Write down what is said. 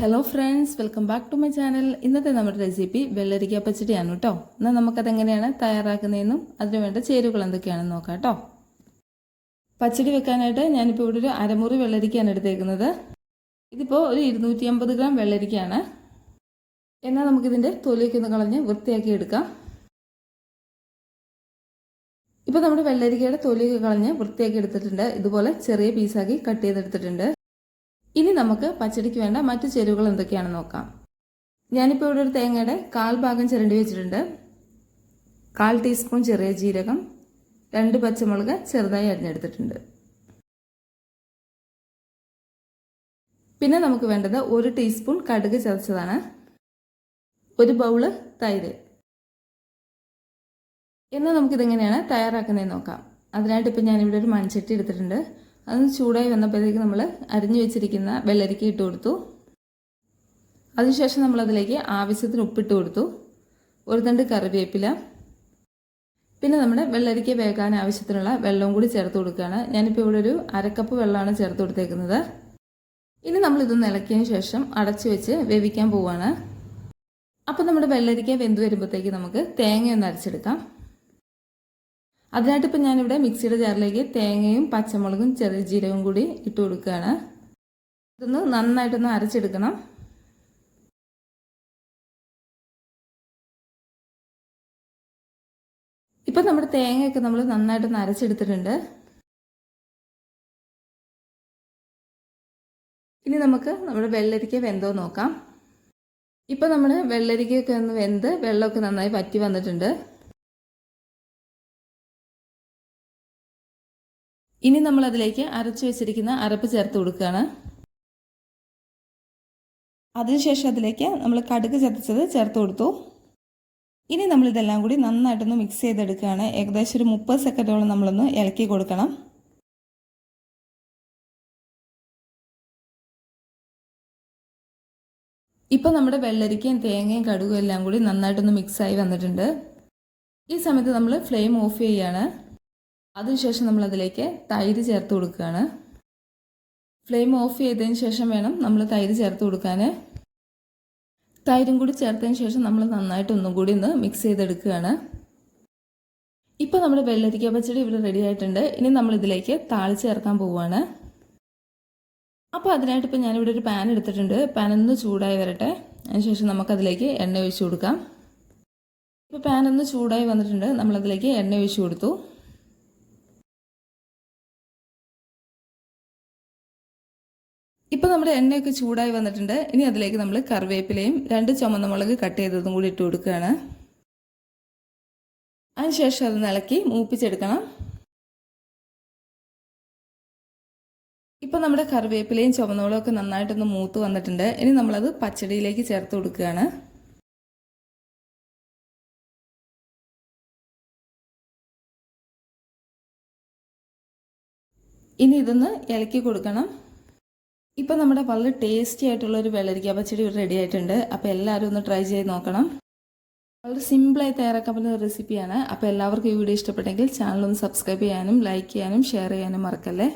Hello friends welcome back to my channel ഇന്നത്തെ നമ്മുടെ recipe വെള്ളരിക്ക പച്ചടിയാണ് കേട്ടോ എന്നാൽ നമുക്കതെങ്ങനെയാണ് തയ്യാറാക്കുന്നതെന്നും അതിന് വേണ്ട ചേരുവകൾ എന്തൊക്കെയാണെന്ന് നോക്കാം കേട്ടോ പച്ചടി വെക്കാനായിട്ട് ഞാനിപ്പോൾ ഇവിടെ ഒരു അരമുറി വെള്ളരിക്കയാണ് എടുത്തേക്കുന്നത്. ഇതിപ്പോൾ ഒരു ഇരുന്നൂറ്റി അമ്പത് ഗ്രാം വെള്ളരിക്കയാണ്. എന്നാൽ നമുക്കിതിന്റെ തൊലിയൊക്കെ ഒന്ന് കളഞ്ഞ് വൃത്തിയാക്കി എടുക്കാം. ഇപ്പോൾ നമ്മുടെ വെള്ളരിക്കയുടെ തൊലിയൊക്കെ കളഞ്ഞ് വൃത്തിയാക്കി എടുത്തിട്ടുണ്ട്. ഇതുപോലെ ചെറിയ പീസാക്കി കട്ട് ചെയ്തെടുത്തിട്ടുണ്ട്. ഇനി നമുക്ക് പച്ചടിക്ക് വേണ്ട മറ്റു ചേരുവകൾ എന്തൊക്കെയാണെന്ന് നോക്കാം. ഞാനിപ്പോൾ ഇവിടെ ഒരു തേങ്ങയുടെ കാൽ ഭാഗം ചിരണ്ടി വെച്ചിട്ടുണ്ട്. കാൽ ടീസ്പൂൺ ചെറിയ ജീരകം രണ്ട് പച്ചമുളക് ചെറുതായി അരിഞ്ഞെടുത്തിട്ടുണ്ട്. പിന്നെ നമുക്ക് വേണ്ടത് ഒരു ടീസ്പൂൺ കടുക് ചതച്ചതാണ്. ഒരു ബൗൾ തൈര്. എന്നാൽ നമുക്കിതെങ്ങനെയാണ് തയ്യാറാക്കുന്നതെന്ന് നോക്കാം. അതിനായിട്ട് ഇപ്പം ഞാനിവിടെ ഒരു മൺചട്ടി എടുത്തിട്ടുണ്ട്. അതൊന്ന് ചൂടായി വന്നപ്പോഴത്തേക്ക് നമ്മൾ അരിഞ്ഞു വെച്ചിരിക്കുന്ന വെള്ളരിക്ക ഇട്ട് കൊടുത്തു. അതിനുശേഷം നമ്മളതിലേക്ക് ആവശ്യത്തിന് ഉപ്പിട്ട് കൊടുത്തു. ഒരു തണ്ട് കറിവേപ്പില. പിന്നെ നമ്മുടെ വെള്ളരിക്ക വേകാൻ ആവശ്യത്തിനുള്ള വെള്ളവും കൂടി ചേർത്ത് കൊടുക്കുകയാണ്. ഞാനിപ്പോൾ ഇവിടെ ഒരു അരക്കപ്പ് വെള്ളമാണ് ചേർത്ത് കൊടുത്തേക്കുന്നത്. ഇനി നമ്മൾ ഇതൊന്ന് ഇളക്കിയതിന് ശേഷം അടച്ചു വെച്ച് വേവിക്കാൻ പോവുകയാണ് അപ്പോൾ നമ്മുടെ വെള്ളരിക്ക വെന്ത് വരുമ്പോഴത്തേക്ക് നമുക്ക് തേങ്ങയൊന്ന് അരച്ചെടുക്കാം. അതിനായിട്ട് ഇപ്പം ഞാനിവിടെ മിക്സിയുടെ ജാറിലേക്ക് തേങ്ങയും പച്ചമുളകും ചെറിയ ജീരകവും കൂടി ഇട്ട് കൊടുക്കുകയാണ്. ഇതൊന്ന് നന്നായിട്ടൊന്ന് അരച്ചെടുക്കണം. ഇപ്പം നമ്മുടെ തേങ്ങയൊക്കെ നമ്മൾ നന്നായിട്ടൊന്ന് അരച്ചെടുത്തിട്ടുണ്ട്. ഇനി നമുക്ക് നമ്മുടെ വെള്ളരിക്ക വെന്തോ നോക്കാം. ഇപ്പം നമ്മൾ വെള്ളരിക്കയൊക്കെ ഒന്ന് വെന്ത് വെള്ളമൊക്കെ നന്നായി പറ്റി വന്നിട്ടുണ്ട്. ഇനി നമ്മൾ അതിലേക്ക് അരച്ചു വെച്ചിരിക്കുന്ന അരപ്പ് ചേർത്ത് കൊടുക്കുകയാണ്. അതിനുശേഷം അതിലേക്ക് നമ്മൾ കടുക് ചതച്ചത് ചേർത്ത് കൊടുത്തു. ഇനി നമ്മൾ ഇതെല്ലാം കൂടി നന്നായിട്ടൊന്ന് മിക്സ് ചെയ്തെടുക്കുകയാണ്. ഏകദേശം ഒരു മുപ്പത് സെക്കൻഡോളം നമ്മളൊന്ന് ഇളക്കി കൊടുക്കണം. ഇപ്പം നമ്മുടെ വെള്ളരിക്കയും തേങ്ങയും കടുകും എല്ലാം കൂടി നന്നായിട്ടൊന്ന് മിക്സായി വന്നിട്ടുണ്ട്. ഈ സമയത്ത് നമ്മൾ ഫ്ലെയിം ഓഫ് ചെയ്യുകയാണ് അതിനുശേഷം നമ്മൾ അതിലേക്ക് തൈര് ചേർത്ത് കൊടുക്കുകയാണ്. ഫ്ലെയിം ഓഫ് ചെയ്തതിന് ശേഷം വേണം നമ്മൾ തൈര് ചേർത്ത് കൊടുക്കാൻ തൈരും കൂടി ചേർത്തതിന് ശേഷം നമ്മൾ നന്നായിട്ട് ഒന്നും കൂടി ഒന്ന് മിക്സ് ചെയ്തെടുക്കുകയാണ്. ഇപ്പോൾ നമ്മുടെ വെള്ളരിക്ക പച്ചടി ഇവിടെ റെഡി ആയിട്ടുണ്ട്. ഇനി നമ്മൾ ഇതിലേക്ക് താളിച്ച് ചേർക്കാൻ പോവുകയാണ്. അപ്പോൾ അതിനായിട്ട് ഇപ്പോൾ ഞാനിവിടെ ഒരു പാൻ എടുത്തിട്ടുണ്ട്. പാൻ ഒന്ന് ചൂടായി വരട്ടെ. അതിനുശേഷം നമുക്കതിലേക്ക് എണ്ണ ഒഴിച്ചു കൊടുക്കാം. ഇപ്പോൾ പാൻ ഒന്ന് ചൂടായി വന്നിട്ടുണ്ട്. നമ്മളതിലേക്ക് എണ്ണ ഒഴിച്ചു കൊടുത്തു. ഇപ്പോൾ നമ്മുടെ എണ്ണയൊക്കെ ചൂടായി വന്നിട്ടുണ്ട്. ഇനി അതിലേക്ക് നമ്മൾ കറിവേപ്പിലയും രണ്ട് ചുമന്ന മുളക് കട്ട് ചെയ്തതും കൂടി ഇട്ട് കൊടുക്കുകയാണ്. അതിനുശേഷം അത് ഇളക്കി മൂപ്പിച്ചെടുക്കണം. ഇപ്പോൾ നമ്മുടെ കറിവേപ്പിലയും ചുമന്നമുളകും ഒക്കെ നന്നായിട്ടൊന്ന് മൂത്ത് വന്നിട്ടുണ്ട്. ഇനി നമ്മളത് പച്ചടിയിലേക്ക് ചേർത്ത് കൊടുക്കുകയാണ്. ഇനി ഇതൊന്ന് ഇളക്കി കൊടുക്കണം. ഇപ്പോൾ നമ്മുടെ വളരെ ടേസ്റ്റി ആയിട്ടുള്ള ഒരു വെള്ളരിക്ക പച്ചടി റെഡി ആയിട്ടുണ്ട്. അപ്പോൾ എല്ലാവരും ഒന്ന് ട്രൈ ചെയ്ത് നോക്കണം. വളരെ സിമ്പിളായി തയ്യാറാക്കാൻ പറ്റുന്ന ഒരു റെസിപ്പിയാണ് അപ്പോൾ എല്ലാവർക്കും ഈ വീഡിയോ ഇഷ്ടപ്പെട്ടെങ്കിൽ ചാനൽ ഒന്ന് സബ്സ്ക്രൈബ് ചെയ്യാനും ലൈക്ക് ചെയ്യാനും ഷെയർ ചെയ്യാനും മറക്കല്ലേ?